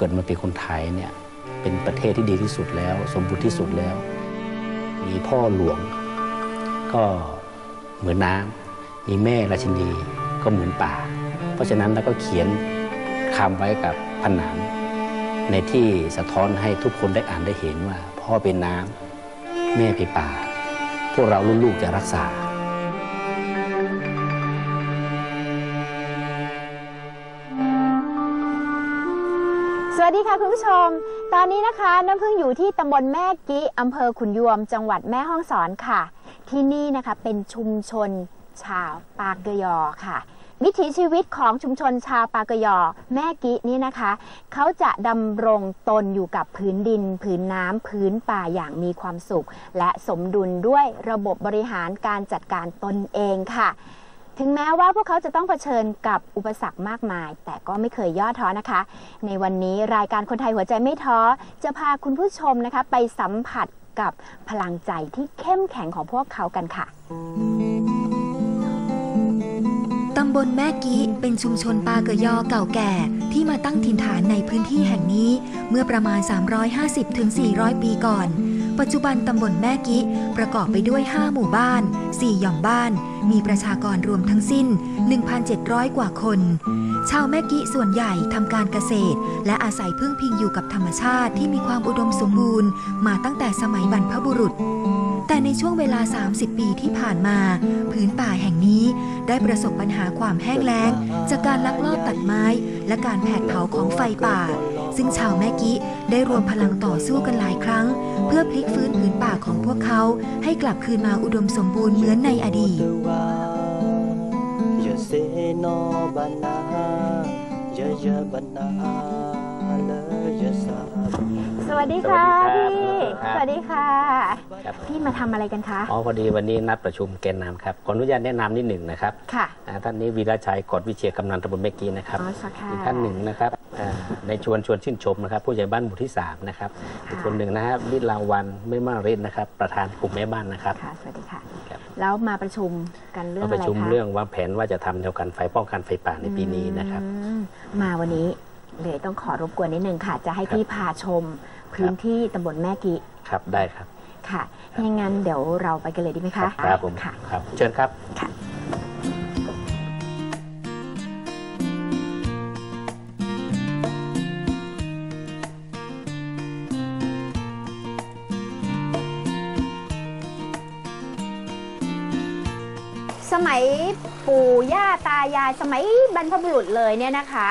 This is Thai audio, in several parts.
เกิดมาเป็นคนไทยเนี่ยเป็นประเทศที่ดีที่สุดแล้ว สมบูรณ์ที่สุดแล้ว มีพ่อหลวง ก็เหมือนน้ำมีแม่ราชินีก็เหมือนป่า เพราะฉะนั้นแล้วก็เขียนคำไว้กับผนังในที่สะท้อนให้ทุกคนได้อ่านได้เห็นว่า พ่อเป็นน้ำแม่เป็นป่า พวกเราลูกๆจะรักษา วัสดีค่ะคุณผู้ชม ตอนนี้นะคะน้ำพึ่งอยู่ที่ตำบลแม่กิอำเภอขุนยวม จังหวัดแม่ฮ่องสอนค่ะ ที่นี่นะคะเป็นชุมชนชาวปากยอค่ะ วิถีชีวิตของชุมชนชาวปากเกยอแม่กินี่นะคะ เขาจะดำรงตนอยู่กับพื้นดิน พื้นน้ำพื้นป่าอย่างมีความสุข และสมดุลด้วยระบบบริหารการจัดการตนเองค่ะ ถึงแม้ว่าพวกเขาจะต้องเผชิญกับอุปสรรคมากมาย แต่ก็ไม่เคยย่อท้อนะคะ ในวันนี้รายการคนไทยหัวใจไม่ท้อ จะพาคุณผู้ชมนะคะ ไปสัมผัสกับพลังใจที่เข้มแข็งของพวกเขากันค่ะ ตำบลแม่กี้เป็นชุมชนปาเกยอเก่าแก่ ที่มาตั้งถิ่นฐานในพื้นที่แห่งนี้ เมื่อประมาณ 350-400 ปีก่อน ปัจจุบันตำบลแม่กี้ประกอบไปด้วย 5 หมู่บ้าน 4 หย่อมบ้าน มีประชากรรวมทั้งสิ้น 1,700 กว่าคน ชาวแม่กี้ส่วนใหญ่ทำการเกษตร และอาศัยพึ่งพิงอยู่กับธรรมชาติที่มีความอุดมสมบูรณ์ มาตั้งแต่สมัยบรรพบุรุษ แต่ในช่วงเวลา 30 ปีที่ผ่านมา พื้นป่าแห่งนี้ได้ประสบปัญหาความแห้งแล้ง จากการลักลอบตัดไม้ และการแผดเผาของไฟป่า ซึ่งชาวแม่กี้ ได้รวมพลังต่อสู้กันหลายครั้ง เพื่อพลิกฟื้นผืนป่าของพวกเขาให้กลับคืนมาอุดมสมบูรณ์เหมือนในอดีต Je sais non bana, je je bana, le je sais. สวัสดีค่ะสวัสพี่ดีครับสวัสดีค่ะ ครับ พี่มาทำอะไรกันคะ อ๋อพอดีวันนี้นัดประชุมแกนนำครับ ขออนุญาตแนะนำนิดหนึ่งนะครับค่ะ อ่าท่านนี้วีระชัยกฎวิเชียร์กำนันตำบลแม่กีนะครับอ๋อสักค่ะอีกท่านหนึ่งนะครับอ่าในชวนชวนชื่นชมนะครับผู้ใหญ่บ้านหมู่ที่สามนะครับอีกคนหนึ่งนะครับวิลาวันไม่มาเรศนะครับ ประธานกลุ่มแม่บ้านนะครับ ค่ะ สวัสดีค่ะ ครับ แล้วมาประชุมกันเรื่องมาอะปไรระคะชุมเรื่องวางแผนว่าจะทำแนวกันไฟป้องกันไฟป่าในปีนี้นะครับ อืมมาวันนี้ เลยต้องขอรบกวนนิดนึงค่ะ จะให้ครับพี่พาชมพื้นที่ตำบลแม่กิครับได้ครับค่ะถ้าอย่างนั้นเดี๋ยวเราไปกันเลยดีไหมคะครับผมค่ะครับเชิญครับค่ะสมัยปู่ย่าตายายสมัยบรรพบุรุษเลยเนี่ยนะคะ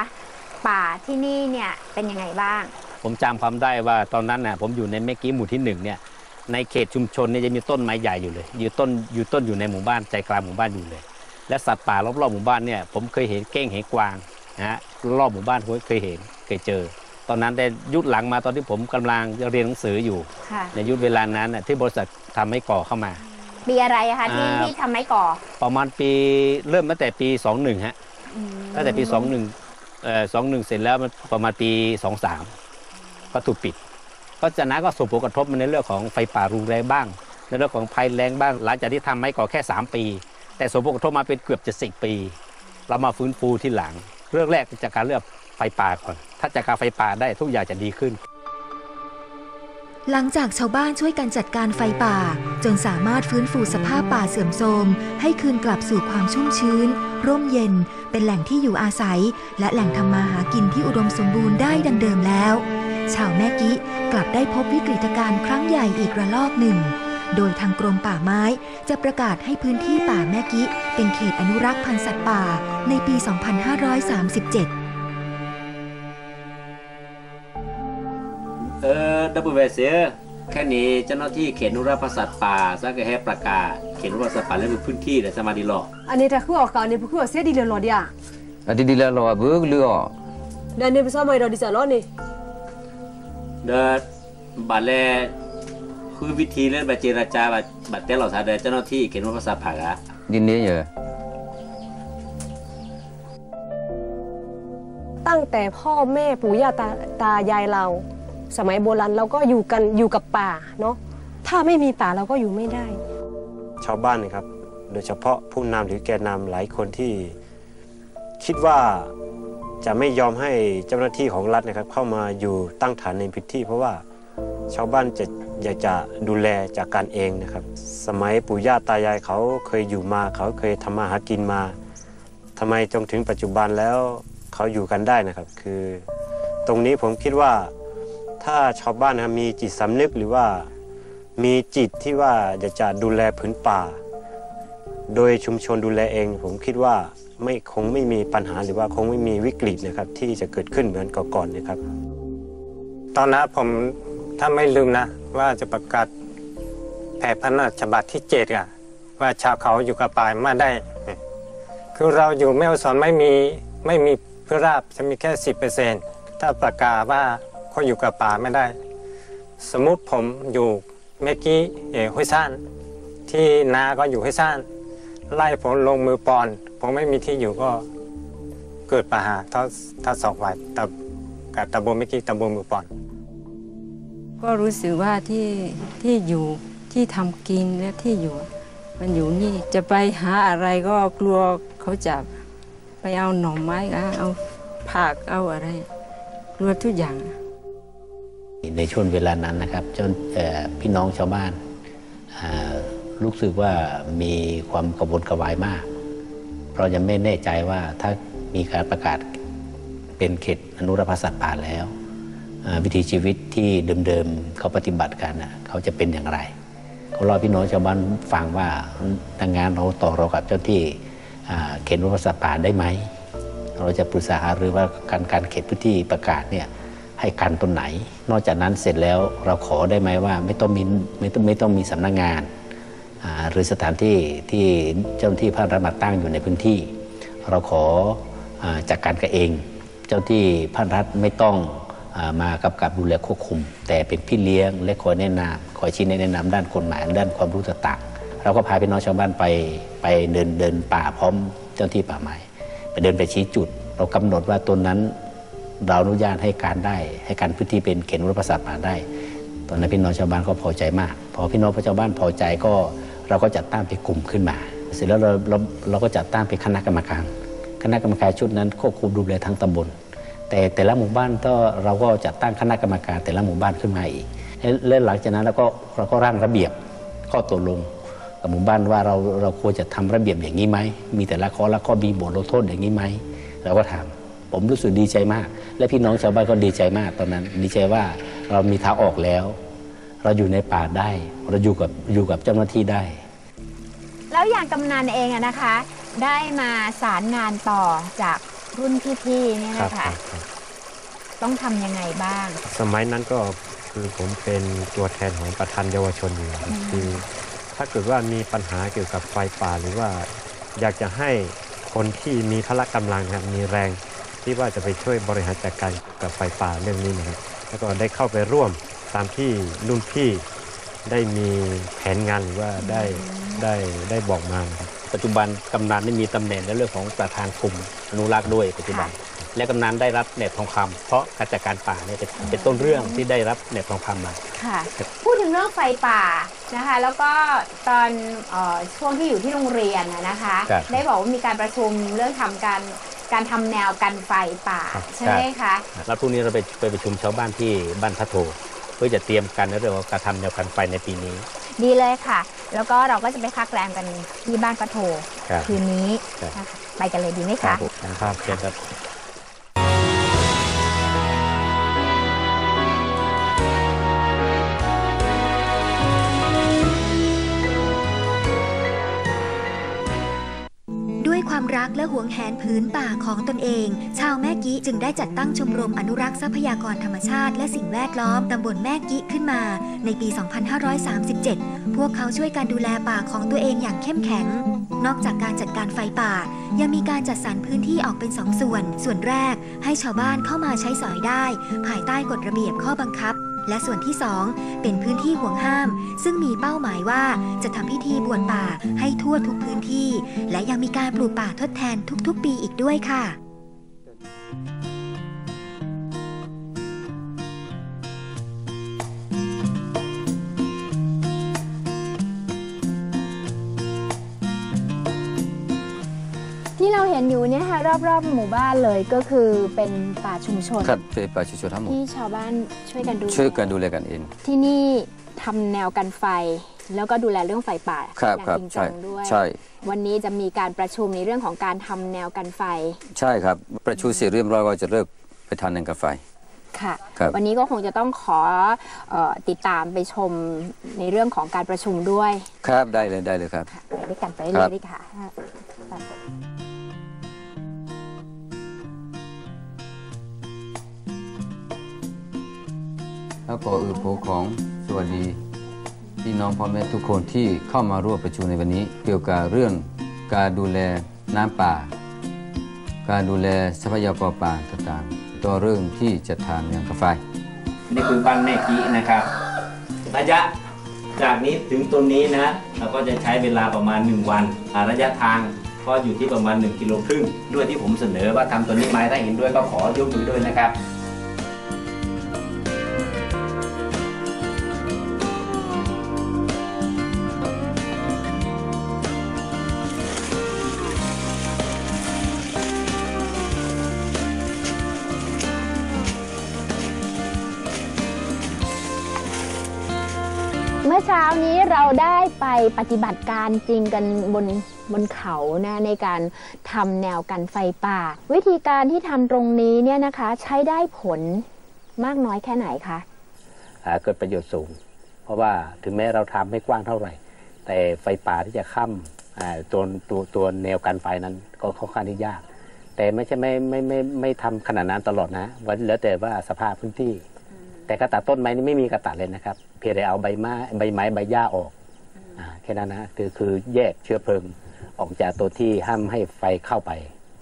ป่าที่นี่เนี่ยเป็นยังไงบ้าง ผมจำความได้ว่าตอนนั้นน่ะผมอยู่ในแม่กี้หมู่ที่หนึ่งเนี่ยในเขตชุมชนเนี่ยจะมีต้นไม้ใหญ่อยู่เลย อยู่ต้นอยู่ต้นอยู่ในหมู่บ้านใจกลางหมู่บ้านอยู่เลย และสัตว์ป่ารอบๆหมู่บ้านเนี่ยผมเคยเห็นเก้งเห็นกวางนะฮะรอบหมู่บ้านผมเคยเห็นเคยเจอ ตอนนั้นได้ยุคหลังมาตอนที่ผมกำลังเรียนหนังสืออยู่ค่ะ ในยุคเวลานั้นน่ะที่บริษัททำให้ก่อเข้ามาปีอะไรอะคะที่อ่า ที่ทำไม้ก่อ ประมาณปีเริ่มตั้งแต่ปี 21ฮะอืมตั้งแต่ปี 21 สองหนึ่งเสร็จแล้วมันประมาณปีสองสามก็ถูกปิดก็จากนั้นก็ส่งผลกระทบมาในเรื่องของไฟป่ารุนแรงบ้าง ในเรื่องของภัยแรงบ้าง หลังจากที่ทำไม้ก่อแค่ 3 ปี แต่ส่งผลกระทบมาเป็นเกือบจะสิปี เรามาฟื้นฟูที่หลัง เรื่องแรกจากการเลือกไฟป่าก่อน ถ้าจัดการไฟป่าได้ทุกอย่างจะดีขึ้น หลังจากชาวบ้านช่วยกันจัดการไฟป่า จนสามารถฟื้นฟูสภาพป่าเสื่อมโทรม ให้คืนกลับสู่ความชุ่มชื้น ร่มเย็น เป็นแหล่งที่อยู่อาศัย และแหล่งทำมาหากินที่อุดมสมบูรณ์ได้ดังเดิมแล้ว ชาวแม่กิกลับได้พบวิกฤตการณ์ครั้งใหญ่อีกระลอกหนึ่ง โดยทางกรมป่าไม้จะประกาศให้พื้นที่ป่าแม่กิเป็นเขตอนุรักษ์พันธุ์สัตว์ป่า ในปี 2537 เออดับเบิลเวเสียแค่นี้เจ้าหน้าที่เขตนุรักษ์สัตว์ป่าสักแค่ประกาศเขตนุรักษ์สัตว์ป่าเล่นพื้นที่แต่สมาดีหลออันนี้แต่คือออกก่อนนี่ยคือเสียดีเลยหรอเดียอันนี้ดีเลยหรอเบิกเรือเดี๋ยวนี้ไปซ่อมไม่รอดีจะรอนี่เดี๋ยบัตรแลคือวิธีเล่นบัตรเจรจาบัตรบัตรแต่หลอดสาเดเจ้าหน้าที่เขตนุรักษ์สัตว์ป่าอะดินนี้เยอะตั้งแต่พ่อแม่ปู่ย่าตาตายายเรา สมัยโบราณเราก็อยู่กันอยู่กับป่าเนาะถ้าไม่มีป่าเราก็อยู่ไม่ได้ ชาวบ้านนะครับ โดยเฉพาะผู้นำหรือแกนนำหลายคนที่ คิดว่าจะไม่ยอมให้เจ้าหน้าที่ของรัฐนะครับ เข้ามาอยู่ตั้งฐานในพื้นที่ เพราะว่าชาวบ้านจะอยากจะดูแลจากการเองนะครับ สมัยปู่ย่าตายายเขาเคยอยู่มา เขาเคยทำมาหากินมาทำไมจนถึงปัจจุบันแล้วเขาอยู่กันได้นะครับ คือ ตรงนี้ผมคิดว่า ถ้าชาวบ้านนะมีจิตสำนึกหรือว่ามีจิตที่ว่าอยากจะดูแลผืนป่า โดยชุมชนดูแลเอง ผมคิดว่าไม่คงไม่มีปัญหาหรือว่าคงไม่มีวิกฤตนะครับ ที่จะเกิดขึ้นเหมือนก่อนๆนะครับ ตอนนั้นผมถ้าไม่ลืมนะ ว่าจะประกาศแผ่พระราชบัญญัติที่เจ็ดอะว่าชาวเขาอยู่กับป่ามาได้ คือเราอยู่แม่ฮ่องสอนไม่มีไม่มีพืชราบจะมีแค่สิบเปอร์เซ็นต์ถ้าประกาศว่า เขาอยู่กับป่าไม่ได้ สมมุติผมอยู่เมื่อกี้เอห้วยซ่าน ที่นาก็อยู่ห้วยซ่าน ไล่ผมลงมือปอน ผมไม่มีที่อยู่ก็เกิดปัญหาถ้าถ้าสอกไว้ตะกับตะบนเมื่อกี้ตะบนมือปอน ก็รู้สึกว่าที่ที่อยู่ที่ทำกินและที่อยู่ มันอยู่นี่จะไปหาอะไรก็กลัวเขาจับไปเอาหน่อไม้อะเอาผักเอาอะไรกลัวทุกอย่าง ในช่วงเวลานั้นนะครับจนพี่น้องชาวบ้านรู้สึกว่ามีความกระวนกระวายมาก เพราะยังไม่แน่ใจว่าถ้ามีการประกาศเป็นเขตอนุรักษ์พันธุ์สัตว์ป่าแล้ว วิถีชีวิตที่เดิมๆเขาปฏิบัติกันเขาจะเป็นอย่างไรเขาเล่าพี่น้องชาวบ้านฟังว่าทางงานเราต่อรองกับเจ้าที่เขตอนุรักษ์สัตว์ป่าได้ไหม เราจะปรึกษาหารือว่าการการเขตพื้นที่ประกาศเนี่ย ให้กันตรงไหน นอกจากนั้นเสร็จแล้วเราขอได้ไหมว่าไม่ต้องมีไม่ต้องไม่ต้องมีสำนักงานหรือสถานที่ที่เจ้าหน้าที่ภาครัฐมาตั้งอยู่ในพื้นที่ เราขออาจากการกันเอง เจ้าที่ภาครัฐไม่ต้องอามากำกับดูแลควบคุม แต่เป็นพี่เลี้ยงและคอยแนะนำคอยชี้แนะนำด้านกฎหมายด้านความรู้ต่างๆเราก็พาพี่น้องชาวบ้านไปไปเดินเดินป่าพร้อมเจ้าหน้าที่ป่าไม้ไปเดินไปชี้จุด เรากำหนดว่าตนนั้น เราอนุญาตให้การได้ ให้การพื้นที่เป็นเขตรักษาป่าได้ ตอนนั้นพี่น้องชาวบ้านก็พอใจมาก พอพี่น้องชาวบ้านพอใจก็เราก็จัดตั้งเป็นกลุ่มขึ้นมา เสร็จแล้วเราเราเราก็จัดตั้งเป็นคณะกรรมการ คณะกรรมการชุดนั้นควบคุมดูแลทั้งตำบล แต่แต่ละหมู่บ้านก็เราก็จัดตั้งคณะกรรมการแต่ละหมู่บ้านขึ้นมาอีกและและหลังจากนั้นเราก็เราก็ร่างระเบียบข้อตกลงกับหมู่บ้านว่าเราเราควรจะทำระเบียบอย่างนี้ไหมมีแต่ละข้อละข้อมีบทลงโทษอย่างนี้ไหมเราก็ทำผมรู้สึกดีใจมาก และพี่น้องชาวบ้านก็ดีใจมากตอนนั้น ดีใจว่าเรามีทางออกแล้ว เราอยู่ในป่าได้ เราอยู่กับอยู่กับเจ้าหน้าที่ได้ แล้วอย่างกำนันเองอะนะคะ ได้มาสารงานต่อจากรุ่นพี่ๆเนี่ยครับนะครัคะบครับต้องทำยังไงบ้าง สมัยนั้นก็คือผมเป็นตัวแทนของประธานเยาวชนอยู่ครับคือถ้าเกิดว่ามีปัญหาเกี่ยวกับไฟป่าหรือว่าอยากจะให้คนที่มีพละกำลังครับมีแรง ที่ว่าจะไปช่วยบริหารจัดการกับไฟป่าเรื่องนี้นะครับแล้วก็ได้เข้าไปร่วมตามที่รุ่นพี่ได้มีแผนงานหรือว่าได้ได้ได้บอกมานะครับปัจจุบันกำนันได้มีตำแหน่งในเรื่องของประธานกลุ่มอนุรักษ์ด้วยปัจจุบัน และกำนันได้รับเน็ตทองคำเพราะการจัดการป่าเนี่ยเป็นเป็นต้นเรื่องที่ได้รับเน็ตทองคำมาค่ะพูดถึงเรื่องไฟป่านะคะ แล้วก็ตอนเออช่วงที่อยู่ที่โรงเรียนน่ะนะคะครับได้บอกว่ามีการประชุมเรื่องทำการ การทำแนวกันไฟป่า ครับ ใช่ไหมคะแล้วพรุ่งนี้เราไปไปประชุมชาวบ้านที่บ้านพระโท เพื่อจะเตรียมกันในเรื่องของการทำแนวกันไฟในปีนี้ดีเลยค่ะ แล้วก็เราก็จะไปพักแรมกันที่บ้านปะโทครับ คืนนี้ครับ นะคะไปกันเลยดีไหมครัคะ บผมครับเชิญครับ และหวงแหนพื้นป่าของตนเอง ชาวแม่กิจึงได้จัดตั้งชมรมอนุรักษ์ทรัพยากรธรรมชาติ และสิ่งแวดล้อมตำบลแม่กิขึ้นมา ในปี 2537 พวกเขาช่วยการดูแลป่าของตัวเองอย่างเข้มแข็ง นอกจากการจัดการไฟป่า ยังมีการจัดสรรพื้นที่ออกเป็นสองส่วน ส่วนแรกให้ชาวบ้านเข้ามาใช้สอยได้ ภายใต้กฎระเบียบข้อบังคับ และส่วนที่2เป็นพื้นที่ห่วงห้าม ซึ่งมีเป้าหมายว่าจะทำพิธีบวชป่าให้ทั่วทุกพื้นที่ และยังมีการปลูกป่าทดแทนทุกๆ ปีอีกด้วยค่ะ ห็นห็นอยู่เนี่ยค่ะรอบๆ หมู่บ้านเลยก็คือเป็นป่าชุมชน ครับเป็นป่าชุมชนทั้งหมดที่ชาวบ้านช่วยกันดูช่วยกันดูแลกันเอง ที่นี่ทำแนวกันไฟ แล้วก็ดูแลเรื่องไฟป่าครับอย่างครับจริงจัใช่งด้วยใช่ วันนี้จะมีการประชุมในเรื่องของการทำแนวกันไฟ ใช่ครับ ประชุมเสร็จเรียบร้อยก็จะเลิกไปทานนังกาแฟค่ะครับวันนี้ก็คงจะต้องขอเออติดตามไปชมในเรื่องของการประชุมด้วย ครับได้เลยได้เลยครับค่ะไปด้วยกันไปคเลรัยบดีค่ะ แล้วก็อือโผของสวัสดีพี่น้องพ่อแม่ทุกคนที่เข้ามาร่วมประชุมในวันนี้ เกี่ยวกับเรื่องการดูแลน้ำป่า การดูแลทรัพยากรป่าต่างๆตัวเรื่องที่จะทานอย่างกาแฟนี่คือบ้านแม่กี้นะครับระยะจากนี้ถึงตรงนี้นะเราก็จะใช้เวลาประมาณ 1 วันระยะทางก็อยู่ที่ประมาณ1กิโลครึ่งด้วยที่ผมเสนอว่าทำตัวนี้ไหมถ้าเห็นด้วยก็ขอยกมือด้วยนะครับ ได้ไปปฏิบัติการจริงกันบนบนเขานะในการทำแนวกันไฟป่า วิธีการที่ทำตรงนี้เนี่ยนะคะ ใช้ได้ผลมากน้อยแค่ไหนคะเกิดประโยชน์สูง เพราะว่าถึงแม้เราทำไม่กว้างเท่าไหร่ แต่ไฟป่าที่จะข้ามอ่าตัวตัวตัวแนวกันไฟนั้นก็ค่อนข้างที่ยาก แต่ไม่ใช่ไม่ไม่ไม่ไม่ทำขนาดนั้นตลอดนะวันแล้วแต่ว่าสภาพพื้นที่ แต่กระตัดต้นไม้นี่ไม่มีกระตัดเลยนะครับ เพียงแต่เอาใบไม้ใบไม้ใบหญ้าออก แค่นั้นนะคือคือแยกเชื้อเพลิงออกจากตัวที่ห้ามให้ไฟเข้าไป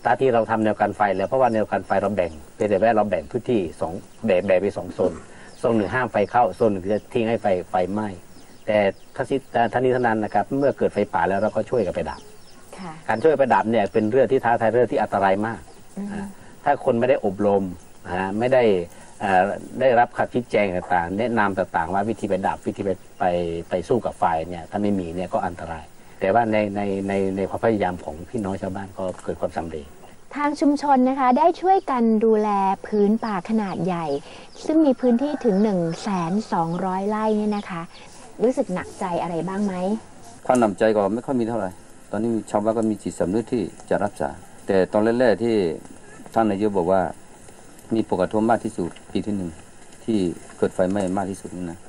ตาที่เราทำแนวกันไฟแล้วเพราะว่าแนวกันไฟเราแบ่งเพียงแต่ว่าเราแบ่งพื้นที่สองแบ่งแบ่งไปสองโซนโซนหนึ่งห้ามไฟเข้าโซนหนึ่งจะทิ้งให้ไฟไฟไหม้แต่ทัศนท่านี้เท่านั้นนะครับ เมื่อเกิดไฟป่าแล้วเราก็ช่วยกันไปดับค่ะการช่วยไปดับเนี่ยเป็นเรื่องที่ท้าทายเรื่องที่อันตรายมากอ่าถ้าคนไม่ได้อบรมอ่าไม่ได้อ่า ได้รับคำชี้แจงต่างๆ แนะนำต่างๆ ว่าวิธีไปดับวิธีไปไปไปสู้กับไฟเนี่ยถ้าไม่มีเนี่ยก็อันตราย แต่ว่าในในในในความพยายามของพี่น้องชาวบ้านก็เกิดความสำเร็จทางชุมชนนะคะได้ช่วยกันดูแลพื้นป่าขนาดใหญ่ ซึ่งมีพื้นที่ถึง 1 2 0 0 ไร่เนี่ยนะคะ รู้สึกหนักใจอะไรบ้างไหมความหนำใจก็ไม่ค่อยมีเท่าไหร่ ตอนนี้ชาวบ้านก็มีจิตสำนึกที่จะรักษาแต่ตอนแรกๆที่ท่านนายกบอกว่า มีผลกระทบมากที่สุดปีที่หนึ่งที่เกิดไฟไหม้มากที่สุดนั่นนะ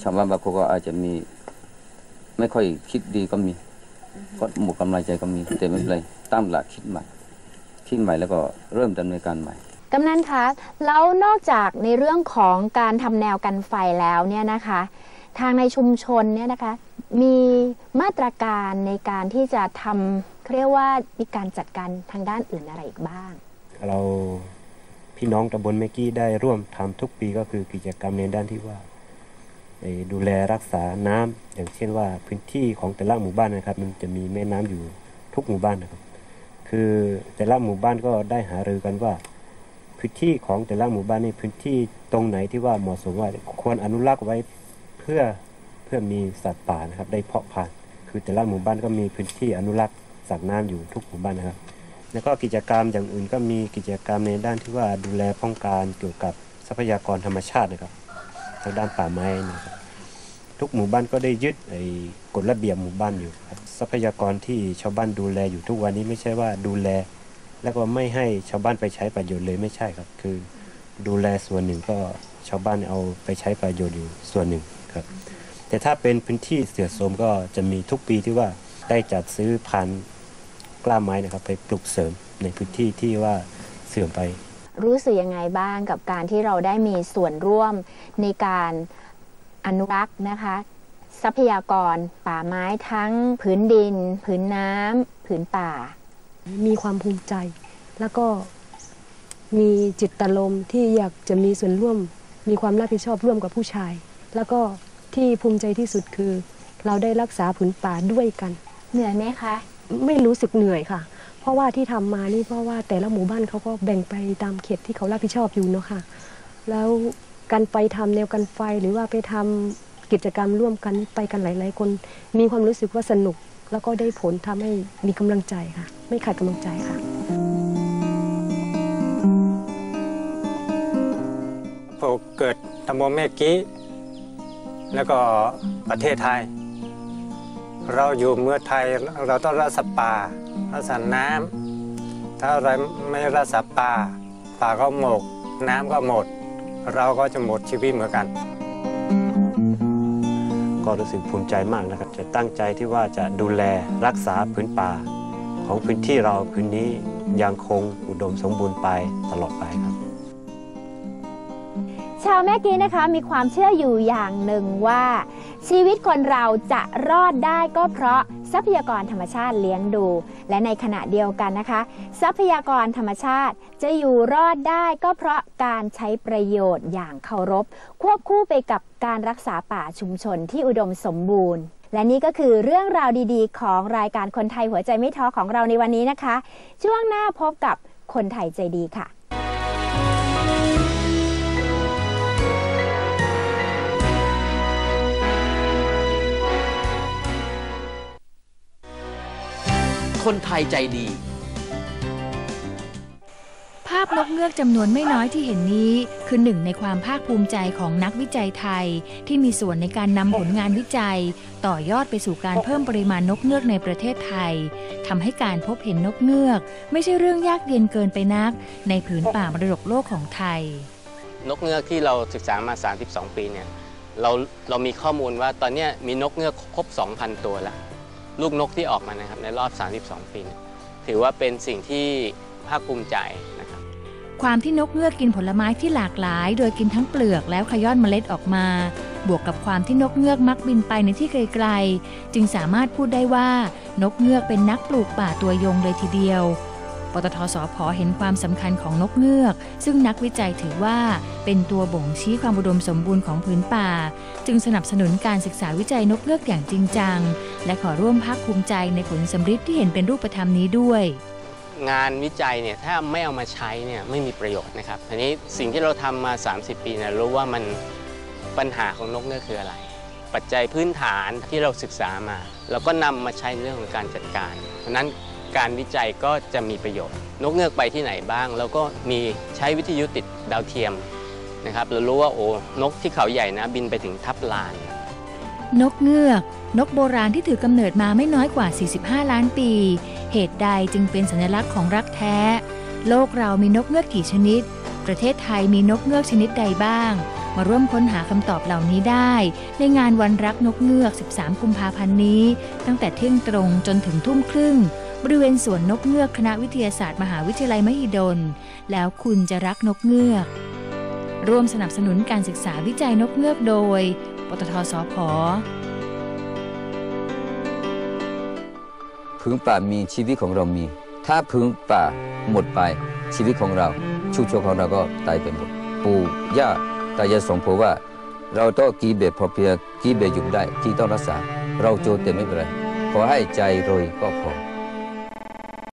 ชาวบ้านบางคนก็อาจจะมี ไม่ค่อยคิดดีก็มี ก็หมดกำลังใจก็มีแต่ไม่เป็นไรตั้งหลักคิดใหม่คิดใหม่แล้วก็เริ่มดำเนินการใหม่กำนันคะแล้วนอกจากในเรื่องของการทำแนวกันไฟแล้วเนี่ยนะคะ ทางในชุมชนเนี่ยนะคะ มีมาตรการในการที่จะทำเขาเรียกว่ามีการจัดการทางด้านอื่นอะไรอีกบ้าง เรา พี่น้องตำบลเมกี้ได้ร่วมทำทุกปีก็คือกิจกรรมในด้านที่ว่าดูแลรักษาน้ำอย่างเช่นว่าพื้นที่ของแต่ละหมู่บ้านนะครับ มันจะมีแม่น้ำอยู่ทุกหมู่บ้านนะครับ คือแต่ละหมู่บ้านก็ได้หารือกันว่า พื้นที่ของแต่ละหมู่บ้านในพื้นที่ตรงไหนที่ว่าเหมาะสมว่าควรอนุรักษ์ไว้เพื่อเพื่อมีสัตว์ป่านะครับ ได้เพาะพันธุ์คือแต่ละหมู่บ้านก็มีพื้นที่อนุรักษ์สัตว์น้ำอยู่ทุกหมู่บ้านนะครับ แล้วก็กิจกรรมอย่างอื่นก็มีกิจกรรมในด้านที่ว่าดูแลป้องกันเกี่ยวกับทรัพยากรธรรมชาตินะครับทางด้านป่าไม้นะครับทุกหมู่บ้านก็ได้ยึดไอ้กฎระเบียบหมู่บ้านอยู่ครับทรัพยากรที่ชาวบ้านดูแลอยู่ทุกวันนี้ไม่ใช่ว่าดูแล แล้วก็ไม่ให้ชาวบ้านไปใช้ประโยชน์เลยไม่ใช่ครับ คือ ดูแลส่วนหนึ่งก็ชาวบ้านเอาไปใช้ประโยชน์อยู่ส่วนหนึ่งครับ แต่ถ้าเป็นพื้นที่เสื่อโทรมก็จะมีทุกปีที่ว่าได้จัดซื้อพันธุ์ กล้าไม้นะครับ ไปปลูกเสริมในพื้นที่ที่ว่าเสื่อมไป รู้สึกยังไงบ้างกับการที่เราได้มีส่วนร่วมในการอนุรักษ์นะคะ ทรัพยากรป่าไม้ทั้งผืนดินผืนน้ำผืนป่า มีความภูมิใจ แล้วก็มีจิตตลมที่อยากจะมีส่วนร่วม มีความรับผิดชอบร่วมกับผู้ชาย แล้วก็ที่ภูมิใจที่สุดคือ เราได้รักษาผืนป่าด้วยกัน เหนื่อยไหมคะ ไม่รู้สึกเหนื่อยค่ะ เพราะว่าที่ทำมานี่เพราะว่าแต่ละหมู่บ้านเขาก็แบ่งไปตามเขตที่เขารับผิดชอบอยู่เนาะค่ะ แล้วการไปทำแนวกันไฟหรือว่าไปทำกิจกรรมร่วมกันไปกันหลาย ๆ คน มีความรู้สึกว่าสนุก แล้วก็ได้ผลทำให้มีกำลังใจค่ะ ไม่ขาดกำลังใจค่ะ พอเกิดตำบลแมกี้แล้วก็ประเทศไทย เราอยู่เมืองไทยเราต้องรักษาป่ารักษาน้ำถ้าเราไม่รักษาป่าป่าก็หมดน้ำก็หมด เราก็จะหมดชีวิตเหมือนกัน ก็รู้สึกภูมิใจมากนะครับ จะตั้งใจที่ว่าจะดูแลรักษาพื้นป่า ของพื้นที่เราพื้นนี้ยังคงอุดมสมบูรณ์ไปตลอดไปครับ ชาวแม่กี้นะคะมีความเชื่ออยู่อย่างหนึ่งว่า ชีวิตคนเราจะรอดได้ก็เพราะทรัพยากรธรรมชาติเลี้ยงดู และในขณะเดียวกันนะคะ ทรัพยากรธรรมชาติจะอยู่รอดได้ก็เพราะการใช้ประโยชน์อย่างเคารพ ควบคู่ไปกับการรักษาป่าชุมชนที่อุดมสมบูรณ์และนี่ก็คือเรื่องราวดีๆ ของรายการคนไทยหัวใจไม่ท้อของเราในวันนี้นะคะ ช่วงหน้าพบกับคนไทยใจดีค่ะ คนไทยใจดี ภาพนกเงือกจำนวนไม่น้อยที่เห็นนี้ คือหนึ่งในความภาคภูมิใจของนักวิจัยไทย ที่มีส่วนในการนำผลงานวิจัย ต่อยอดไปสู่การเพิ่มปริมาณนกเงือกในประเทศไทยทำให้การพบเห็นนกเงือก ไม่ใช่เรื่องยากเย็นเกินไปนัก ในผืนป่ามรดกโลกของไทย นกเงือกที่เราศึกษามา 32 ปีเนี่ยเราเรามีข้อมูลว่าตอนเนี้ยมีนกเงือกครบ 2,000 ตัวแล้ว ลูกนกที่ออกมานะครับในรอบ 32 ปีเนี่ยถือว่าเป็นสิ่งที่ภาคภูมิใจนะครับ ความที่นกเงือกกินผลไม้ที่หลากหลาย โดยกินทั้งเปลือกแล้วขย้อนเมล็ดออกมา บวกกับความที่นกเงือกมักบินไปในที่ไกลๆ จึงสามารถพูดได้ว่า นกเงือกเป็นนักปลูกป่าตัวยงเลยทีเดียว ปตทสพเห็นความสำคัญของนกเงือก ซึ่งนักวิจัยถือว่าเป็นตัวบ่งชี้ความอุดมสมบูรณ์ของพื้นป่า จึงสนับสนุนการศึกษาวิจัยนกเงือกอย่างจริงจัง และขอร่วมภาคภูมิใจในผลสำฤทธิ์ที่เห็นเป็นรูปธรรมนี้ด้วย งานวิจัยเนี่ยถ้าไม่เอามาใช้เนี่ยไม่มีประโยชน์นะครับทีนี้สิ่งที่เราทำมา 30 ปีเนี่ยรู้ว่ามันปัญหาของนกเงือกคืออะไร ปัจจัยพื้นฐานที่เราศึกษามา เราก็นำมาใช้ในเรื่องของการจัดการ เพราะนั้น การวิจัยก็จะมีประโยชน์ นกเงือกไปที่ไหนบ้าง แล้วก็มีใช้วิทยุติดดาวเทียมนะครับเรารู้ว่าโอ้นกที่เขาใหญ่นะ บินไปถึงทับลาน นกเงือก นกโบราณที่ถือกำเนิดมาไม่น้อยกว่า 45 ล้านปี เหตุใดจึงเป็นสัญลักษณ์ของรักแท้ โลกเรามีนกเงือกกี่ชนิด ประเทศไทยมีนกเงือกชนิดใดบ้าง มาร่วมค้นหาคำตอบเหล่านี้ได้ ในงานวันรักนกเงือก 13 กุมภาพันธ์นี้ ตั้งแต่เที่ยงตรงจนถึงทุ่มครึ่ง บริเวณสวนนกเงือกคณะวิทยาศาสตร์มหาวิทยาลัยมหิดล แล้วคุณจะรักนกเงือก ร่วมสนับสนุนการศึกษาวิจัยนกเงือกโดย ปตทสพพื้นป่ามีชีวิตของเรามี ถ้าพื้นป่าหมดไปชีวิตของเราชุมชนของเราก็ตายไปหมด ปู่ย่าตายายสอนผมว่า เราต้องกีแบบพอเพียงกีแบบอยู่ได้ ที่ต้องรักษา เราโจแต่ไม่เป็นไร ขอให้ใจรวยก็พอ